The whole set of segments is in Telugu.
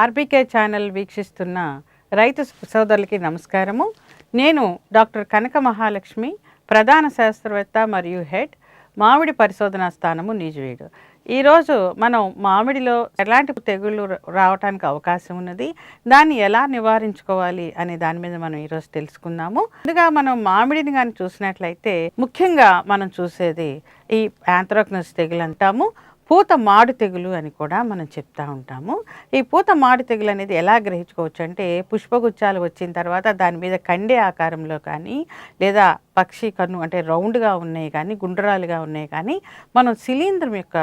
ఆర్బీకే ఛానల్ వీక్షిస్తున్న రైతు సోదరులకి నమస్కారము. నేను డాక్టర్ కనక మహాలక్ష్మి ప్రధాన శాస్త్రవేత్త మరియు హెడ్ మామిడి పరిశోధనా స్థానము నీజువీడు. ఈరోజు మనం మామిడిలో ఎలాంటి తెగుళ్ళు రావడానికి అవకాశం ఉన్నది దాన్ని ఎలా నివారించుకోవాలి అనే దాని మీద మనం ఈరోజు తెలుసుకుందాము. ముందుగా మనం మామిడిని కానీ చూసినట్లయితే ముఖ్యంగా మనం చూసేది ఈ యాంథ్రాక్నస్ తెగులు అంటాము. పూత మాడు తెగులు అని కూడా మనం చెప్తా ఉంటాము. ఈ పూత మాడు తెగులు అనేది ఎలా గ్రహించుకోవచ్చు అంటే పుష్పగుచ్చాలు వచ్చిన తర్వాత దాని మీద కండే ఆకారంలో కానీ లేదా పక్షి కన్ను అంటే రౌండ్గా ఉన్నాయి కానీ గుండ్రాలుగా ఉన్నాయి కానీ మనం శిలీంద్రం యొక్క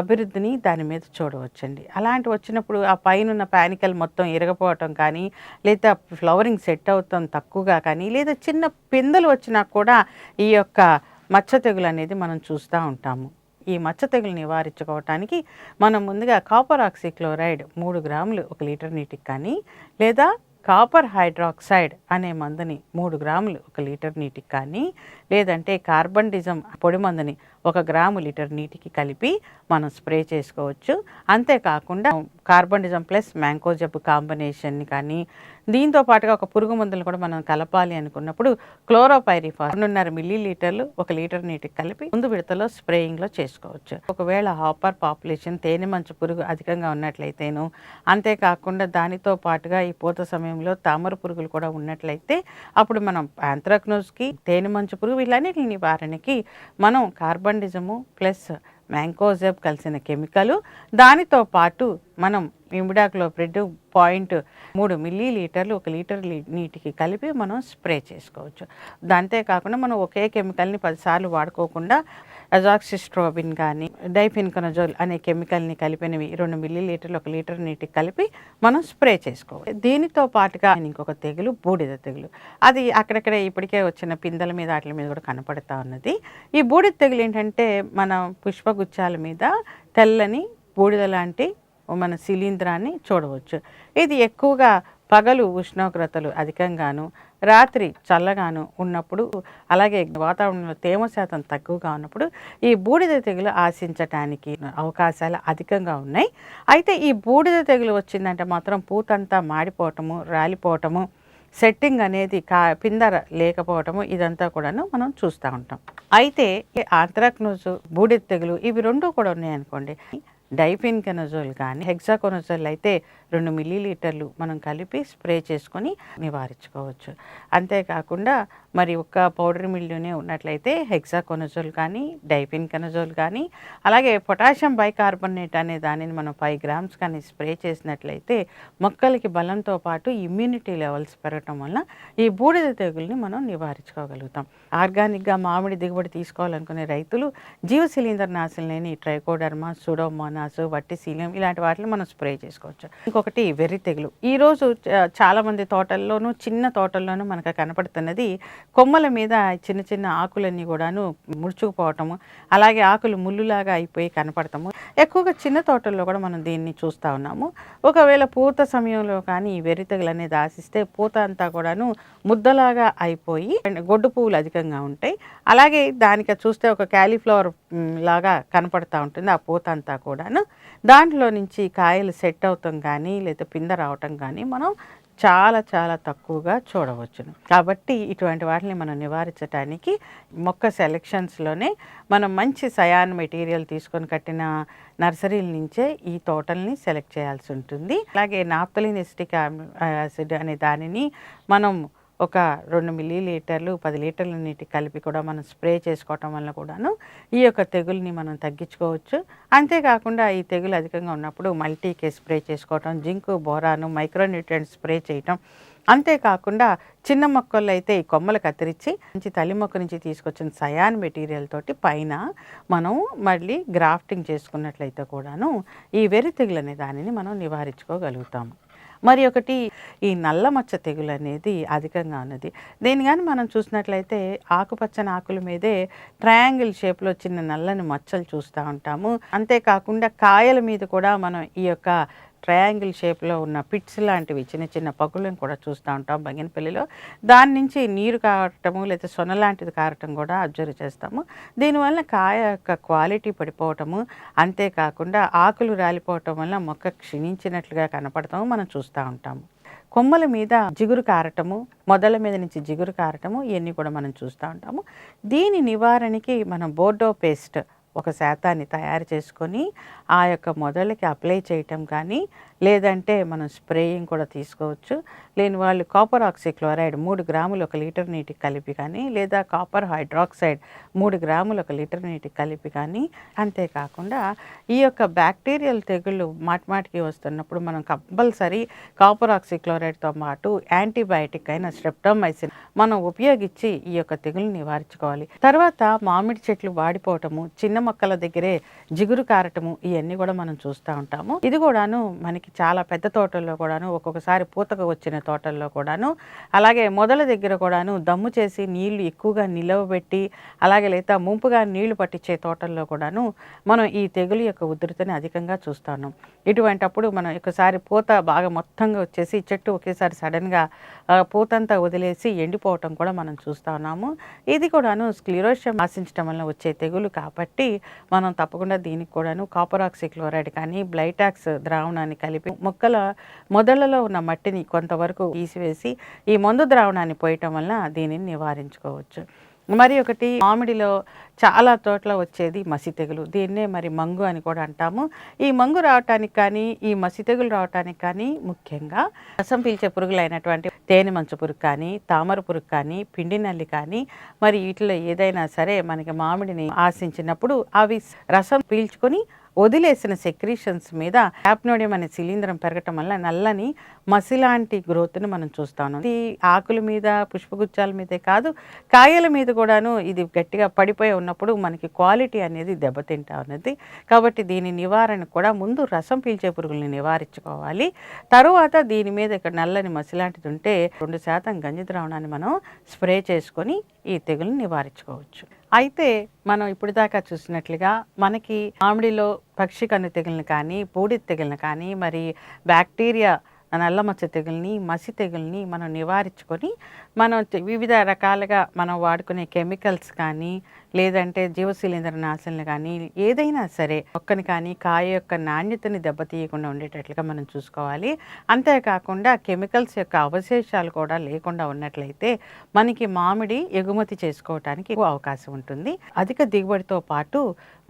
అభివృద్ధిని దాని మీద చూడవచ్చండి. అలాంటి వచ్చినప్పుడు ఆ పైన ఉన్న పానికల్ మొత్తం ఇరగపోవటం కానీ లేదా ఫ్లవరింగ్ సెట్ అవుతాం తక్కువగా కానీ లేదా చిన్న పిందెలు వచ్చినా కూడా ఈ యొక్క మచ్చ తెగులు అనేది మనం చూస్తూ ఉంటాము. ఈ మచ్చ తెగులు నివారించుకోవటానికి మనం ముందుగా కాపర్ ఆక్సిక్లోరైడ్ మూడు గ్రాములు ఒక లీటర్ నీటికి కానీ లేదా కాపర్ హైడ్రాక్సైడ్ అనే మందుని మూడు గ్రాములు ఒక లీటర్ నీటికి కానీ లేదంటే కార్బన్ డిజం పొడి మందుని ఒక గ్రాము లీటర్ నీటికి కలిపి మనం స్ప్రే చేసుకోవచ్చు. అంతేకాకుండా కార్బన్ ప్లస్ మ్యాంగో మ్యాంకోజబ్ కాంబినేషన్ని కానీ దీంతో పాటుగా ఒక పురుగు మందులు కూడా మనం కలపాలి అనుకున్నప్పుడు క్లోరోపైరిఫాస్ రెండున్నర మిల్లీ లీటర్లు ఒక లీటర్ నీటికి కలిపి ముందు విడతలో స్ప్రేయింగ్లో చేసుకోవచ్చు. ఒకవేళ హాపర్ పాపులేషన్ తేనె మంచు పురుగు అధికంగా ఉన్నట్లయితేను అంతేకాకుండా దానితో పాటుగా ఈ పూత సమయంలో తామర పురుగులు కూడా ఉన్నట్లయితే అప్పుడు మనం ఆంథ్రాక్నోస్కి తేనె మంచు పురుగు వీళ్ళన్నిటి నివారణకి మనం కార్బన్ డిజము ప్లస్ మ్యాంకోజెబ్ కలిసిన కెమికల్. దానితో పాటు మనం ఇమిడాక్లోప్రిడ్ పాయింట్ మూడు మిల్లీ లీటర్లు ఒక లీటర్ నీటికి కలిపి మనం స్ప్రే చేసుకోవచ్చు. దాంతే కాకుండా మనం ఒకే కెమికల్ని పదిసార్లు వాడుకోకుండా అజాక్సిస్ట్రోబిన్ కానీ డైఫిన్కనజోల్ అనే కెమికల్ని కలిపినవి రెండు మిల్లీ లీటర్లు ఒక లీటర్ నీటికి కలిపి మనం స్ప్రే చేసుకోవాలి. దీనితో పాటుగా ఇంకొక తెగులు బూడిద తెగులు. అది అక్కడక్కడ ఇప్పటికే వచ్చిన పిందెల మీద వాటి మీద కూడా కనపడతా ఉన్నది. ఈ బూడిద తెగులు ఏంటంటే మన పుష్పగుచ్చాల మీద తెల్లని బూడిద లాంటి మన శిలీంధ్రాన్ని చూడవచ్చు. ఇది ఎక్కువగా పగలు ఉష్ణోగ్రతలు అధికంగాను రాత్రి చల్లగాను ఉన్నప్పుడు అలాగే వాతావరణంలో తేమ శాతం తక్కువగా ఉన్నప్పుడు ఈ బూడిద తెగులు ఆశించటానికి అవకాశాలు అధికంగా ఉన్నాయి. అయితే ఈ బూడిద తెగులు వచ్చిందంటే మాత్రం పూతంతా మాడిపోవటము రాలిపోవటము సెట్టింగ్ అనేది కా పిందర లేకపోవటము ఇదంతా కూడాను మనం చూస్తూ ఉంటాం. అయితే ఈ బూడిద తెగులు ఇవి రెండు కూడా ఉన్నాయనుకోండి డైఫిన్కనజోల్ కానీ హెక్సాకొనజోల్ అయితే రెండు మిల్లీ లీటర్లు మనం కలిపి స్ప్రే చేసుకొని నివారించుకోవచ్చు. అంతేకాకుండా మరి ఒక్క పౌడర్ మిల్లునే ఉన్నట్లయితే హెక్సాకొనజోల్ కానీ డైఫిన్కనజోల్ కానీ అలాగే పొటాషియం బైకార్బోనేట్ అనే దానిని మనం ఫైవ్ గ్రామ్స్ కానీ స్ప్రే చేసినట్లయితే మొక్కలకి బలంతో పాటు ఇమ్యూనిటీ లెవెల్స్ పెరగటం వల్ల ఈ బూడిద తెగుల్ని మనం నివారించుకోగలుగుతాం. ఆర్గానిక్గా మామిడి దిగుబడి తీసుకోవాలనుకునే రైతులు జీవ శిలీందర్ నాశనం లేని ట్రైకోడర్మా సుడోమోనాస్ వట్టిశీలం ఇలాంటి వాటిని మనం స్ప్రే చేసుకోవచ్చు. ఇంకొకటి వెర్రి తెగులు. ఈరోజు చాలామంది తోటల్లోనూ చిన్న తోటల్లోనూ మనకు కనపడుతున్నది కొమ్మల మీద చిన్న చిన్న ఆకులన్నీ కూడాను ముడుచుకుపోవటము అలాగే ఆకులు ముళ్ళులాగా అయిపోయి కనపడతాము ఎక్కువగా చిన్న తోటల్లో కూడా మనం దీన్ని చూస్తూ ఉన్నాము. ఒకవేళ పూత సమయంలో కానీ ఈ వెర్రి తెగులు అనేది ఆశిస్తే పూత అంతా కూడాను ముద్దలాగా అయిపోయి గొడ్డు పువ్వులు అధికంగా ఉంటాయి. అలాగే దానికి చూస్తే ఒక క్యాలీఫ్లవర్ లాగా కనపడతా ఉంటుంది. ఆ పూత అంతా కూడాను దాంట్లో నుంచి కాయలు సెట్ అవుతాం కానీ లేదా పింద రావటం కానీ మనం చాలా చాలా తక్కువగా చూడవచ్చును. కాబట్టి ఇటువంటి వాటిని మనం నివారించడానికి మొక్క సెలెక్షన్స్లోనే మనం మంచి సయాన్ మెటీరియల్ తీసుకొని కట్టిన నర్సరీల నుంచే ఈ తోటల్ని సెలెక్ట్ చేయాల్సి ఉంటుంది. అలాగే నాప్తలిన్ ఎస్టిక్ యాసిడ్ అనే దానిని మనం ఒక రెండు మిల్లీ లీటర్లు పది లీటర్ల నీటి కలిపి కూడా మనం స్ప్రే చేసుకోవటం వల్ల కూడాను ఈ యొక్క తెగుల్ని మనం తగ్గించుకోవచ్చు. అంతేకాకుండా ఈ తెగులు అధికంగా ఉన్నప్పుడు మల్టీకే స్ప్రే చేసుకోవటం జింకు బోరాను మైక్రోన్యూట్రియంట్ స్ప్రే చేయటం. అంతేకాకుండా చిన్న మొక్కల్లో అయితే ఈ కొమ్మలు కత్తిరించి మంచి తల్లి మొక్క నుంచి తీసుకొచ్చిన సయాన్ మెటీరియల్ తోటి పైన మనం మళ్ళీ గ్రాఫ్టింగ్ చేసుకున్నట్లయితే కూడాను ఈ వెరి తెగులు అనే దానిని మనం నివారించుకోగలుగుతాము. మరి ఒకటి ఈ నల్ల మచ్చ తెగులు అనేది అధికంగా ఉన్నది. దీని కానీ మనం చూసినట్లయితే ఆకుపచ్చని ఆకుల మీదే ట్రయాంగిల్ షేప్లో చిన్న నల్లని మచ్చలు చూస్తూ ఉంటాము. అంతేకాకుండా కాయల మీద కూడా మనం ఈ యొక్క ట్రయాంగిల్ షేప్లో ఉన్న పిట్స్ లాంటివి చిన్న చిన్న పగులను కూడా చూస్తూ ఉంటాం బంగినపల్లిలో దాని నుంచి నీరు కారటము లేదా సొన లాంటిది కారటం కూడా అబ్జర్వ్ చేస్తాము. దీనివల్ల కాయ యొక్క క్వాలిటీ పడిపోవటము అంతేకాకుండా ఆకులు రాలిపోవటం వల్ల మొక్క క్షీణించినట్లుగా కనపడతాము మనం చూస్తూ ఉంటాము. కొమ్మల మీద జిగురు కారటము మొదల మీద నుంచి జిగురు కారటము ఇవన్నీ కూడా మనం చూస్తూ ఉంటాము. దీని నివారణకి మనం బోర్డో పేస్ట్ ఒక శాతాన్ని తయారు చేసుకొని ఆ యొక్క మొదలకి అప్లై చేయటం కానీ లేదంటే మనం స్ప్రేయింగ్ కూడా తీసుకోవచ్చు. లేని వాళ్ళు కాపర్ ఆక్సిక్లోరైడ్ మూడు గ్రాములు ఒక లీటర్ నీటికి కలిపి కానీ లేదా కాపర్ హైడ్రాక్సైడ్ మూడు గ్రాములు ఒక లీటర్ నీటికి కలిపి కానీ అంతేకాకుండా ఈ యొక్క బ్యాక్టీరియల్ తెగుళ్ళు మాటిమాటికి వస్తున్నప్పుడు మనం కంపల్సరీ కాపర్ ఆక్సిక్లోరైడ్తో పాటు యాంటీబయాటిక్ అయిన స్ట్రెప్టోమైసిన్ మనం ఉపయోగించి ఈ యొక్క తెగులు నివారించుకోవాలి. తర్వాత మామిడి చెట్లు వాడిపోవటము చిన్న మొక్కల దగ్గరే జిగురు కారటము ఇవన్నీ కూడా మనం చూస్తూ ఉంటాము. ఇది కూడాను మనకి చాలా పెద్ద తోటల్లో కూడాను ఒక్కొక్కసారి పూతకు వచ్చిన తోటల్లో కూడాను అలాగే మొదల దగ్గర కూడాను దమ్ము చేసి నీళ్ళు ఎక్కువగా నిలవబెట్టి అలాగే లేదా ముంపుగా నీళ్ళు పట్టించే తోటల్లో కూడాను మనం ఈ తెగులు యొక్క ఉధృతిని అధికంగా చూస్తాను. ఇటువంటప్పుడు మనం ఒకసారి పూత బాగా మొత్తంగా వచ్చేసి చెట్టు ఒకేసారి సడన్గా పూతంతా వదిలేసి ఎండిపోవటం కూడా మనం చూస్తూ ఉన్నాము. ఇది కూడాను స్క్లిరోషియం ఆశించడం వల్ల వచ్చే తెగులు కాబట్టి మనం తప్పకుండా దీనికి కూడాను కాపరాక్సి క్లోరైడ్ కానీ బ్లైటాక్స్ ద్రావణాన్ని కలిపి మొక్కల మొదలలో ఉన్న మట్టిని కొంతవరకు తీసివేసి ఈ మందు ద్రావణాన్ని పోయటం వల్ల దీనిని నివారించుకోవచ్చు. మరి ఒకటి మామిడిలో చాలా తోటల వచ్చేది మసి తెగులు దీన్నే మరి మంగు అని కూడా అంటాము. ఈ మంగు రావటానికి కానీ ఈ మసి తెగులు రావటానికి కానీ ముఖ్యంగా రసం పీల్చే పురుగులు అయినటువంటి తేనె మంచు పురుగు కానీ తామర పురుగు కానీ పిండి నల్లి కానీ మరి వీటిలో ఏదైనా సరే మనకి మామిడిని ఆశించినప్పుడు అవి రసం పీల్చుకొని వదిలేసిన సెక్రీషన్స్ మీద యాప్నోడియం అనే శిలీంధ్రం పెరగటం వల్ల నల్లని మసిలాంటి గ్రోత్ని మనం చూస్తాను ఇది ఆకుల మీద పుష్పగుచ్చాల మీదే కాదు కాయల మీద కూడాను ఇది గట్టిగా పడిపోయి ఉన్నప్పుడు మనకి క్వాలిటీ అనేది దెబ్బతింటా ఉన్నది. కాబట్టి దీని నివారణ కూడా ముందు రసం పీల్చే పురుగుల్ని నివారించుకోవాలి. తరువాత దీని మీద ఇక్కడ నల్లని మసిలాంటిది ఉంటే రెండు శాతం గంజి ద్రావణాన్ని మనం స్ప్రే చేసుకొని ఈ తెగుల్ని నివారించుకోవచ్చు. అయితే మనం ఇప్పుడు దాకా చూసినట్లుగా మనకి మామిడిలో పక్షి కన్ను తెగులను కానీ బూడిద తెగులను కానీ మరి బ్యాక్టీరియా నల్లమచ్చ తెగుల్ని మసి తెగుల్ని మనం నివారించుకొని మనం వివిధ రకాలుగా మనం వాడుకునే కెమికల్స్ కానీ లేదంటే జీవశిలీంద్ర నాశనలు కానీ ఏదైనా సరే మొక్కని కానీ కాయ యొక్క నాణ్యతని దెబ్బతీయకుండా ఉండేటట్లుగా మనం చూసుకోవాలి. అంతేకాకుండా కెమికల్స్ యొక్క అవశేషాలు కూడా లేకుండా ఉన్నట్లయితే మనకి మామిడి ఎగుమతి చేసుకోవటానికి ఎక్కువ అవకాశం ఉంటుంది. అధిక దిగుబడితో పాటు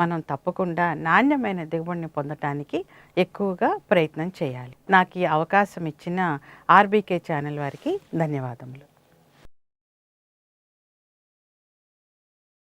మనం తప్పకుండా నాణ్యమైన దిగుబడిని పొందటానికి ఎక్కువగా ప్రయత్నం చేయాలి. నాకు ఈ అవకాశం ఇచ్చిన ఆర్బీకే ఛానల్ వారికి ధన్యవాదములు.